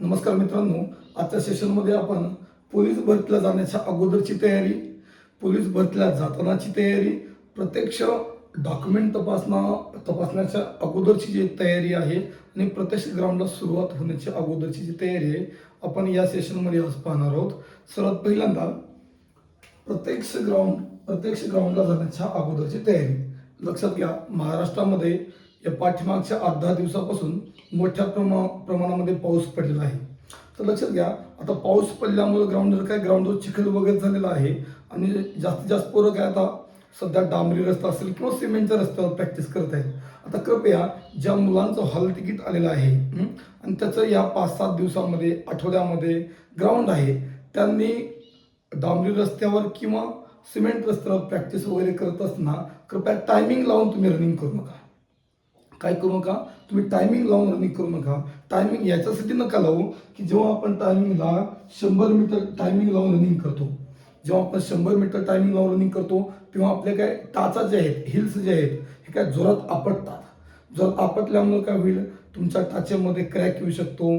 नमस्कार मित्रांनो आजच्या सेशनमध्ये आपण पोलीस भरतीला जाण्याच्या अगोदरची तयारी पोलीस भरतीला जातानाची तयारी प्रत्यक्ष डॉक्युमेंट तपासणं तपासण्याच्या अगोदरची जी तयारी आहे आणि प्रत्यक्ष ग्राउंडला सुरुवात होण्याची अगोदरची जी तयारी आहे आपण या सेशनमध्ये आज पाहणार आहोत. सर्वात पहिल्यांदा प्रत्यक्ष ग्राउंड प्रत्यक्ष ग्राउंडला जाण्याच्या अगोदरची तयारी. लक्षात घ्या महाराष्ट्रामध्ये या पाठीमागच्या आठ दहा दिवसापासून मोठ्या प्रमा प्रमाणामध्ये पाऊस पडलेला आहे. तर लक्षात घ्या आता पाऊस पडल्यामुळे ग्राउंडवर काय ग्राउंडवर चिखल वगैरे झालेला आहे आणि जास्तीत जास्त पोरं काय आता सध्या डांबरी रस्ता असेल किंवा सिमेंटच्या रस्त्यावर प्रॅक्टिस करत आहेत. आता कृपया ज्या मुलांचं हॉल तिकीट आलेलं आहे आणि त्याचं या पाच सात दिवसामध्ये आठवड्यामध्ये ग्राउंड आहे त्यांनी डांबरी रस्त्यावर किंवा सिमेंट रस्त्यावर प्रॅक्टिस वगैरे करत असताना कृपया टायमिंग लावून तुम्ही रनिंग करू नका. काय करू नका? तुम्ही टायमिंग लावून रनिंग करू नका. टायमिंग याच्यासाठी नका लावू की जेव्हा आपण टायमिंगला शंभर मीटर टायमिंग लावून रनिंग करतो. जेव्हा आपण शंभर मीटर टायमिंग लावून रनिंग करतो तेव्हा आपल्या काय टाचा जे आहेत हिल्स जे आहेत हे काय जोरात आपटतात. जोरात आपटल्यामुळे काय होईल? तुमच्या टाचेमध्ये क्रॅक येऊ शकतो.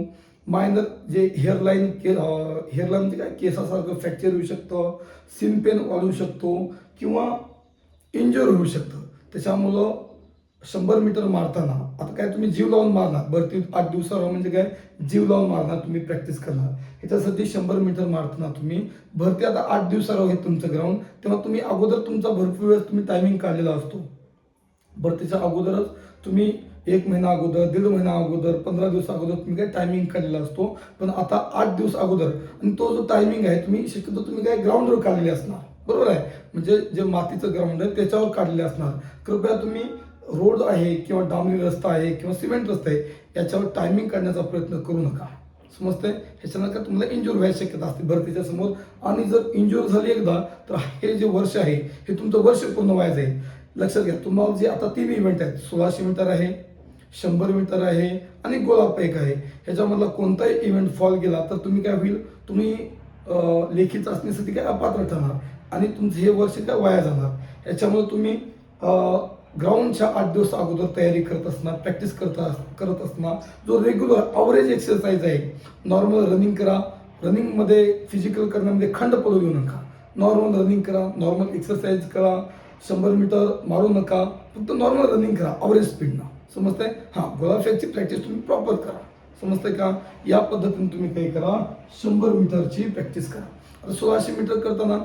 मायनर जे हेअरलाईन के हेअरलाईन म्हणजे काय? केसासारखं फ्रॅक्चर होऊ शकतं. सिम पेन वाढू शकतो. किंवा इंजर होऊ शकतं. त्याच्यामुळं शंभर मीटर मारताना आता काय तुम्ही जीव लावून मारणार? भरती आठ दिवसावर म्हणजे काय? जीव लावून मारणार तुम्ही प्रॅक्टिस करणार. ह्याच्यासाठी शंभर मीटर मारताना तुम्ही भरती आता आठ दिवसावर आहे तुमचं ग्राउंड तेव्हा तुम्ही अगोदर तुमचा भरपूर वेळेस तुम्ही टायमिंग काढलेला असतो. भरतीच्या अगोदरच तुम्ही एक महिना अगोदर दीड महिना अगोदर पंधरा दिवस अगोदर तुम्ही काय टायमिंग काढलेला असतो. पण आता आठ दिवस अगोदर आणि तो जो टायमिंग आहे तुम्ही शक्यतो तुम्ही काय ग्राउंडवर काढलेले असणार. बरोबर आहे? म्हणजे जे मातीचं ग्राउंड आहे त्याच्यावर काढलेले असणार. कृपया तुम्ही रोड आहे किंवा डांबरी रस्ता आहे किंवा सिमेंट रस्ता आहे याच्यावर टायमिंग काढण्याचा प्रयत्न करू नका. समजतंय? ह्याच्यानं का तुम्हाला इंजुर व्हायची शक्यता असते भरतीच्या समोर. आणि जर इंजुर झाली एकदा तर हे जे वर्ष आहे हे तुमचं वर्ष पूर्ण व्हायचं आहे. लक्षात घ्या तुम्हाला जे आता तीन इव्हेंट आहेत सोळाशे मीटर आहे शंभर मीटर आहे आणि गोलाप एक आहे. ह्याच्यामधला कोणताही इव्हेंट फॉल गेला तर तुम्ही काय होईल? तुम्ही लेखी चाचणीसाठी काय अपात्र ठरणार? आणि तुमचं हे वर्ष काय वाया जाणार? ह्याच्यामुळे तुम्ही ग्राउंडच्या आठ दिवस अगोदर तयारी करत असणार प्रॅक्टिस करत अस- करत असणार. जो रेग्युलर अवरेज एक्सरसाइज आहे नॉर्मल रनिंग करा. रनिंगमध्ये फिजिकल करण्यामध्ये खंड पडू देऊ नका. नॉर्मल रनिंग करा नॉर्मल एक्सरसाइज करा. शंभर मीटर मारू नका. फक्त नॉर्मल रनिंग करा अवरेज स्पीडनं समजतंय? हां गोलाफेकची प्रॅक्टिस तुम्ही प्रॉपर करा. समजतंय का? या पद्धतीने तुम्ही काही करा. शंभर मीटरची प्रॅक्टिस करा. आता सोळाशे मीटर करताना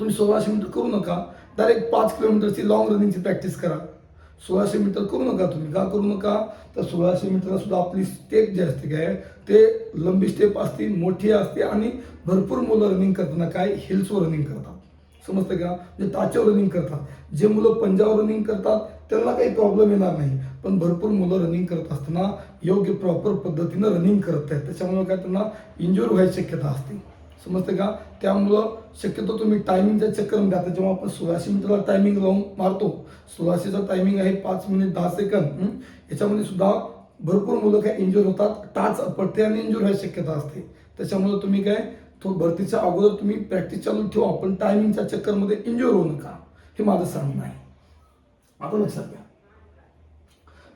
तुम्ही सोळाशे मीटर करू नका. डायरेक्ट पाच किलोमीटरची लॉंग रनिंगची प्रॅक्टिस करा. सोळाशे मीटर करू नका तुम्ही. का करू नका? तर सोळाशे मीटरला सुद्धा आपली स्टेप जी असते काय ते लंबी स्टेप असते मोठी असते आणि भरपूर मुलं रनिंग करताना काय? हिल्सवर रनिंग करतात. समजतं का? म्हणजे टाच्यावर रनिंग करतात. जे मुलं पंजावर रनिंग करतात त्यांना काही प्रॉब्लेम येणार नाही. पण भरपूर मुलं रनिंग करत असताना योग्य प्रॉपर पद्धतीनं रनिंग करत आहेत. त्याच्यामुळे काय? त्यांना इंजुर व्हायची शक्यता असते. समजतं का? त्यामुळं शक्यतो तुम्ही टायमिंगच्या चक्करमध्ये आता जेव्हा आपण सोळाशे मीटरला टायमिंग लावून मारतो सोळाशेचा टायमिंग आहे पाच मिनिट दहा सेकंद याच्यामध्ये सुद्धा भरपूर मुलं काय इंजुर होतात. टाच पडते आणि इंजुर व्हायची शक्यता असते. त्याच्यामुळे तुम्ही काय तो भरतीच्या अगोदर तुम्ही प्रॅक्टिस चालू ठेवा. पण टायमिंगच्या चक्करमध्ये इंजुर होऊ नका. हे माझं सांगणं आहे. आता लक्षात घ्या.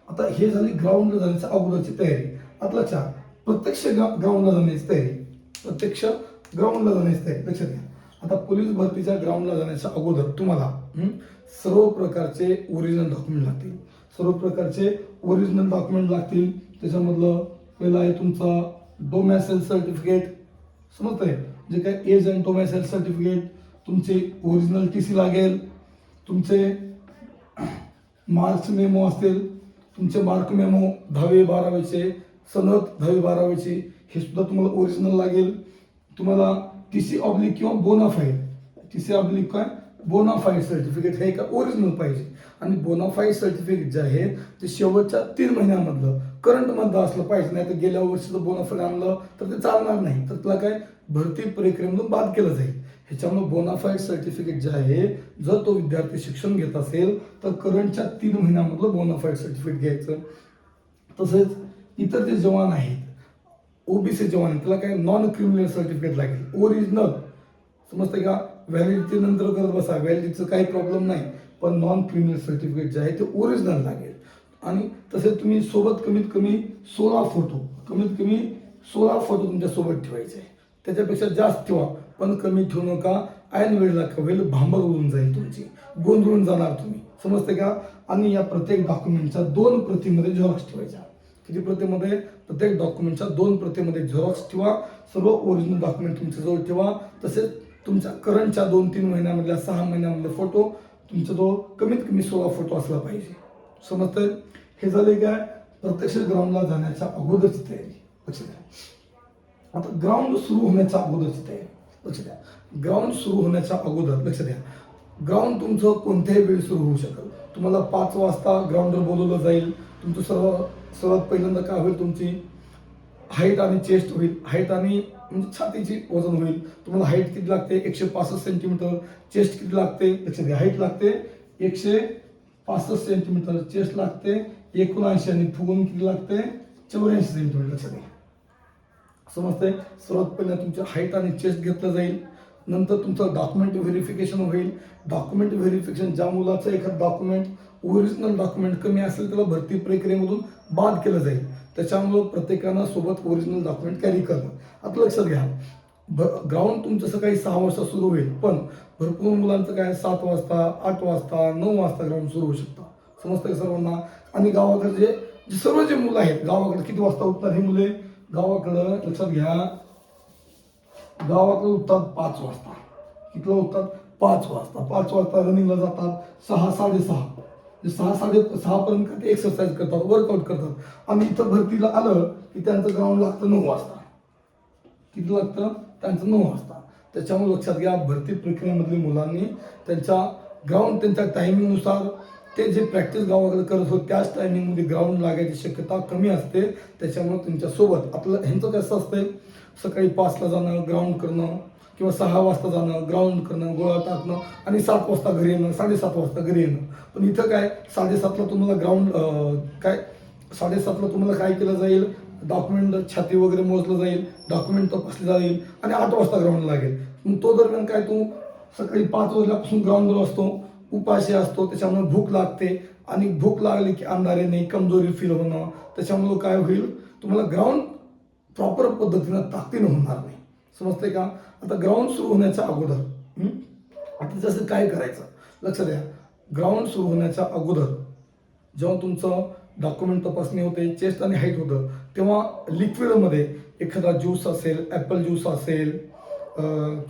आता हे झाली ग्राउंडला जाण्याच्या अगोदरची तयारी. आता लक्षात प्रत्यक्ष ग्राउंडला जाण्याची तयारी. प्रत्यक्ष ग्राउंडला जाण्याचं आहे लक्षात घ्या. आता पोलीस भरतीच्या ग्राउंडला जाण्याच्या अगोदर तुम्हाला सर्व प्रकारचे ओरिजिनल डॉक्युमेंट लागतील. सर्व प्रकारचे ओरिजिनल डॉक्युमेंट लागतील. त्याच्यामधलं पहिलं आहे तुमचा डोमॅसेल सर्टिफिकेट समजतंय? जे काय एज अँड डोमॅसेल सर्टिफिकेट तुमचे ओरिजिनल टी सी लागेल. तुमचे मार्क्स मेमो असतील. तुमचे मार्क मेमो दहावी बारावीचे सनद दहावी बारावीचे हे सुद्धा तुम्हाला ओरिजिनल लागेल. तुम्हाला टी सी ऑब्लिक किंवा बोनाफाईड टी सी ऑब्लिक काय? बोनाफाईड सर्टिफिकेट हे का ओरिजिनल पाहिजे. आणि बोनाफाईड सर्टिफिकेट जे आहे ते शेवटच्या तीन महिन्यामधलं करंटमधलं असलं पाहिजे. नाही तर गेल्या वर्षीचं बोनाफाईड आणलं तर ते चालणार नाही. तर तुला काय? भरती प्रक्रियेमधून बाद केलं जाईल. ह्याच्यामुळे बोनाफाईड सर्टिफिकेट जे आहे जर तो विद्यार्थी शिक्षण घेत असेल तर करंटच्या तीन महिन्यामधलं बोनाफाईड सर्टिफिकेट घ्यायचं. तसेच इतर जे जवान आहेत ओबीसी जवान त्याला काय नॉन क्रिमिनल सर्टिफिकेट लागेल. ओरिजिनल समजतं का? व्हॅलिडिटी नंतर करत बसा. व्हॅलिडिटीचं काही प्रॉब्लेम नाही. पण नॉन क्रिमिनल सर्टिफिकेट जे आहे ते ओरिजिनल लागेल. आणि तसेच तुम्ही सोबत कमीत कमी सोळा फोटो कमीत कमी सोळा फोटो तुमच्यासोबत ठेवायचे त्याच्यापेक्षा जास्त ठेवा. पण कमी ठेवू नका. ऐन वेळेला का वेळ भांबर उडून जाईल तुमची. गोंधळून जाणार तुम्ही. समजते का? आणि या प्रत्येक डॉक्युमेंटच्या दोन प्रतीमध्ये झेरॉक्स ठेवायच्या किती प्रतीमध्ये? प्रत्येक डॉक्युमेंटच्या दोन प्रतीमध्ये झेरॉक्स ठेवा सर्व ओरिजिनल डॉक्युमेंट तुमच्याजवळ ठेवा. तसेच तुमच्या करंटच्या दोन तीन महिन्यामधल्या सहा महिन्यामधले फोटो तुमच्याजवळ कमीत कमी सोळा फोटो असला पाहिजे. समजतंय? हे झाले काय? प्रत्यक्ष ग्राउंडला जाण्याच्या अगोदरची तयारी. लक्ष द्या. आता ग्राउंड सुरू होण्याच्या अगोदरची तयारी. लक्ष द्या. ग्राउंड सुरू होण्याच्या अगोदर लक्ष द्या. ग्राउंड तुमचं कोणत्याही वेळी सुरू होऊ शकेल तुम्हाला पाच वाजता ग्राउंडवर बोलवलं जाईल. तुमचं सर्व सर्वात पहिल्यांदा काय होईल तुमची हाईट आणि चेस्ट होईल. हाईट आणि म्हणजे छातीची वजन होईल. तुम्हाला हाईट किती लागते? एकशे पासष्ट सेंटीमीटर चेस्ट किती लागते? लक्षात घ्या. हाईट लागते एकशे पासष्ट सेंटीमीटर चेस्ट लागते एकोणऐंशी आणि फुगून किती लागते? चौऱ्याऐंशी सेंटीमीटर लक्षात घ्या. समजते सर्वात पहिल्या तुमच्या हाईट आणि चेस्ट घेतलं जाईल. नंतर तुमचं डॉक्युमेंट व्हेरिफिकेशन होईल. डॉक्युमेंट व्हेरिफिकेशन ज्या मुलाचं एखादं डॉक्युमेंट ओरिजिनल डॉक्युमेंट कमी असेल त्याला भरती प्रक्रियेमधून बाद केलं जाईल. त्याच्यामुळं प्रत्येकानं सोबत ओरिजिनल डॉक्युमेंट कॅरी करणं. आता लक्षात घ्या. ग्राउंड तुमचं सकाळी सहा वाजता सुरू होईल. पण भरपूर मुलांचं काय सात वाजता आठ वाजता नऊ वाजता ग्राउंड सुरू होऊ शकतं. समजतं का सर्वांना? आणि गावाकडे जे जे सर्व जे मुलं आहेत गावाकडे किती वाजता उठतात हे मुले? गावाकडं लक्षात घ्या. गावाकडे उठतात पाच वाजता. कितलं उठतात? पाच वाजता. पाच वाजता रनिंगला जातात. सहा साडेसहा. सहा साडे सहापर्यंत ते एक्सरसाइज करतात वर्कआउट करतात. आम्ही इथं भरतीला आलं की त्यांचं ग्राउंड लागतं नऊ वाजता. किती लागतं? त्यांचं नऊ वाजता. त्याच्यामुळे लक्षात घ्या भरती प्रक्रियेमधल्या मुलांनी त्यांच्या ग्राउंड त्यांच्या टायमिंगनुसार ते जे प्रॅक्टिस गावाकडे करत होते त्याच टायमिंगमध्ये ग्राउंड लागायची शक्यता कमी असते. त्याच्यामुळे तुमच्यासोबत आपलं ह्यांचं कसं असतं सकाळी पाचला जाणं ग्राउंड करणं किंवा सहा वाजता जाणं ग्राउंड करणं गोळा टाकणं आणि सात वाजता घरी येणं साडेसात वाजता घरी येणं. पण इथं काय साडेसातला तुम्हाला ग्राउंड काय साडेसातला तुम्हाला काय केलं जाईल? डॉक्युमेंट छाती वगैरे मोजलं जाईल डॉक्युमेंट तपासले जाईल आणि आठ वाजता ग्राउंड लागेल. मग तो दरम्यान काय तू सकाळी पाच वाजल्यापासून ग्राउंडवर असतो उपाशी असतो त्याच्यामुळे भूक लागते आणि भूक लागली की अंधारे नाही कमजोरी फील होणं. त्याच्यामुळं काय होईल? तुम्हाला ग्राउंड प्रॉपर पद्धतीनं ताकदीनं होणार नाही. समजते का? आता ग्राउंड सुरू होण्याच्या अगोदर आता जसं काय करायचं? लक्षात द्या. ग्राउंड सुरू होण्याच्या अगोदर जेव्हा तुमचं डॉक्युमेंट तपासणी होते चेस्ट आणि हाईट होतं तेव्हा लिक्विडमध्ये एखादा ज्यूस असेल ॲपल ज्यूस असेल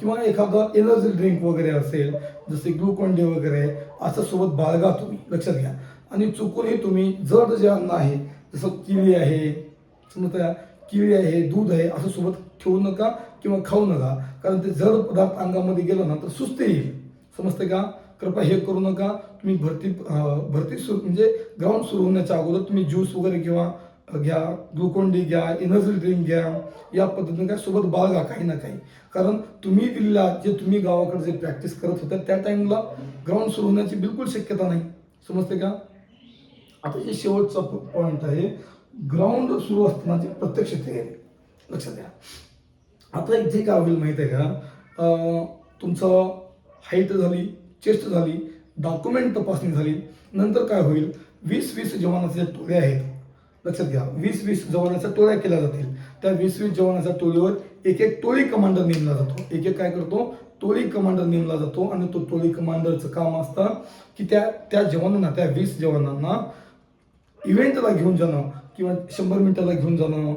किंवा एखादं एनर्जी ड्रिंक वगैरे असेल जसे ग्लुकॉन डी वगैरे असं सोबत बाळगा तुम्ही लक्षात घ्या आणि चुकूनही तुम्ही जड जे अन्न आहे जसं किवी आहे समजा किवी आहे दूध आहे असं सोबत ठेवू नका किंवा खाऊ नका. कारण ते जड पदार्थ अंगामध्ये गेलं ना तर सुस्त येईल. समजते का? कृपया हे करू नका. तुम्ही भरती भरती सुरू म्हणजे ग्राउंड सुरू होण्याच्या अगोदर तुम्ही ज्यूस वगैरे किंवा घ्या ग्लुकोंडी घ्या एनर्जी ड्रिंक घ्या. या पद्धतीने काय? सोबत बाळगा काही ना काही. कारण तुम्ही दिलेला जे तुम्ही गावाकडे जे प्रॅक्टिस करत होता त्या टाइमला ग्राउंड सुरू होण्याची बिलकुल शक्यता नाही. समजते का? आता जे शेवटचा पॉईंट आहे. ग्राउंड सुरू असतानाची प्रत्यक्ष तयारी लक्षात द्या आता इथे काय होईल माहीत आहे का तुमचं हाईट झाली चेस्ट झाली डॉक्युमेंट तपासणी झाली नंतर काय होईल? वीस वीस जवानाचे टोळे आहेत. लक्षात घ्या वीस वीस जवानाच्या टोळ्या केल्या जातील. त्या वीस वीस जवानाच्या टोळीवर एक एक टोळी कमांडर नेमला जातो. एक एक काय करतो? टोळी कमांडर नेमला जातो आणि तो टोळी कमांडरचं काम असतं की त्या त्या जवानांना त्या वीस जवानांना इव्हेंटला घेऊन जाणं किंवा शंभर मीटरला घेऊन जाणं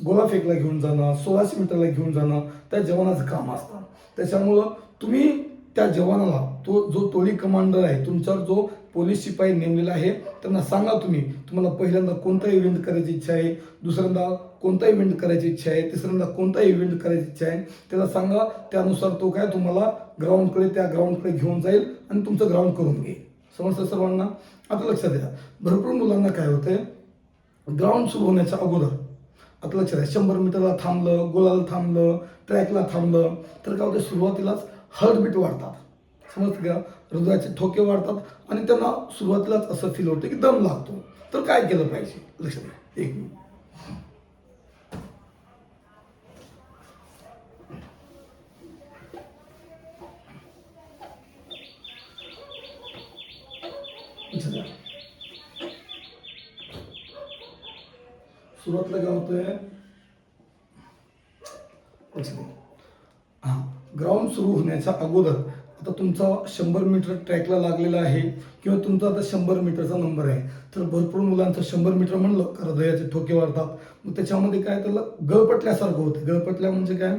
गोलाफेकला घेऊन जाणं सोळाशे मीटरला घेऊन जाणं त्या जवानाचं काम असतं. त्याच्यामुळं तुम्ही त्या जवानाला तो जो टोळी कमांडर आहे तुमच्यावर जो पोलीस शिपाई नेमलेला आहे त्यांना सांगा तुम्ही तुम्हाला पहिल्यांदा कोणता इव्हेंट करायची इच्छा आहे दुसऱ्यांदा कोणता इव्हेंट करायची इच्छा आहे तिसऱ्यांदा कोणता इव्हेंट करायची इच्छा आहे त्याला सांगा त्यानुसार तो काय तुम्हाला ग्राउंडकडे त्या ग्राउंडकडे घेऊन जाईल आणि तुमचं ग्राउंड करून घेईल. समजतं सर्वांना? आता लक्षात द्या भरपूर मुलांना काय होतंय? ग्राउंड सुरू होण्याच्या अगोदर आता लक्षात आहे शंभर मीटरला थांबलं गोलाला थांबलं ट्रॅकला थांबलं तर काय होतं सुरुवातीलाच हर्टबीट वाढतात. समजतं का? हृदयाचे ठोके वाढतात आणि त्यांना सुरुवातीलाच असं फील होतं की दम लागतो. तर काय केलं पाहिजे? लक्षात घ्या एक मिनिट. लक्षात सुरुवातीला काय होतंय? हां ग्राउंड सुरू होण्याच्या अगोदर आता तुमचा शंभर मीटर ट्रॅकला लागलेला आहे किंवा तुमचा आता शंभर मीटरचा नंबर आहे. तर भरपूर मुलांचं शंभर मीटर म्हणलं का हृदयाचे ठोके वाढतात. मग त्याच्यामध्ये काय त्याला गळपटल्यासारखं होतं. गळपटल्या म्हणजे काय?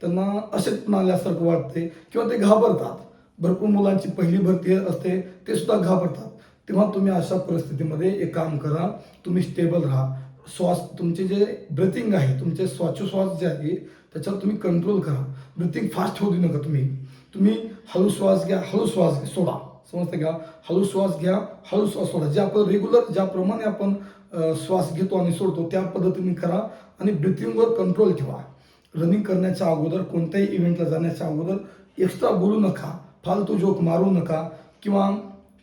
त्यांना अशक्त आल्यासारखं वाटते किंवा ते घाबरतात. भरपूर मुलांची पहिली भरती असते ते सुद्धा घाबरतात. तेव्हा तुम्ही अशा परिस्थितीमध्ये एक काम करा तुम्ही स्टेबल राहा. श्वास तुमचे जे ब्रिथिंग आहे तुमचे श्वासोश्वास जे आहे त्याच्यावर तुम्ही कंट्रोल करा. ब्रिथिंग फास्ट होऊ देऊ नका तुम्ही. तुम्ही हळू श्वास घ्या हळू श्वास घ्या सोडा. समजते का? हळू श्वास घ्या हळू श्वास सोडा. जे आपण रेग्युलर ज्याप्रमाणे आपण श्वास घेतो आणि सोडतो त्या पद्धतीने करा आणि ब्रिथिंगवर कंट्रोल ठेवा. रनिंग करण्याच्या अगोदर कोणत्याही इव्हेंटला जाण्याच्या अगोदर एक्स्ट्रा बोलू नका. फालतू जोक मारू नका. किंवा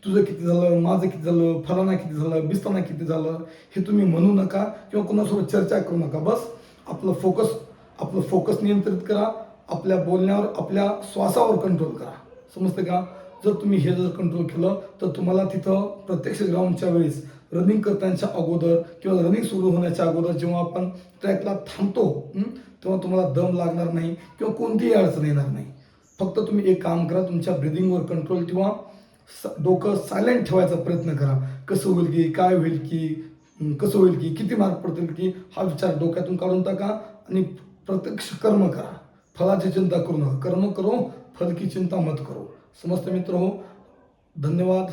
तुझं किती झालं माझं किती झालं फलाना किती झालं बिस्ताना किती झालं हे तुम्ही म्हणू नका किंवा कोणासोबत चर्चा करू नका. बस आपलं फोकस आपलं फोकस नियंत्रित करा आपल्या बोलण्यावर आपल्या श्वासावर कंट्रोल करा. समजतं का? जर तुम्ही हे जर कंट्रोल केलं तर तुम्हाला तिथं प्रत्यक्ष ग्राउंडच्या वेळेस रनिंग करतानाच्या अगोदर किंवा रनिंग सुरू होण्याच्या अगोदर जेव्हा आपण ट्रॅकला थांबतो तेव्हा तुम्हाला दम लागणार नाही किंवा कोणतीही अडचण येणार नाही. फक्त तुम्ही एक काम करा तुमच्या ब्रिदिंगवर कंट्रोल किंवा स- डोकं सायलेंट ठेवायचा प्रयत्न करा. कसं होईल की काय होईल की कसं होईल की किती मार्क पडतील की हा विचार डोक्यातून काढून टाका आणि प्रत्यक्ष कर्म करा. फळाची चिंता करू नका. कर्म करो फल की चिंता मत करो. समस्त मित्र हो धन्यवाद.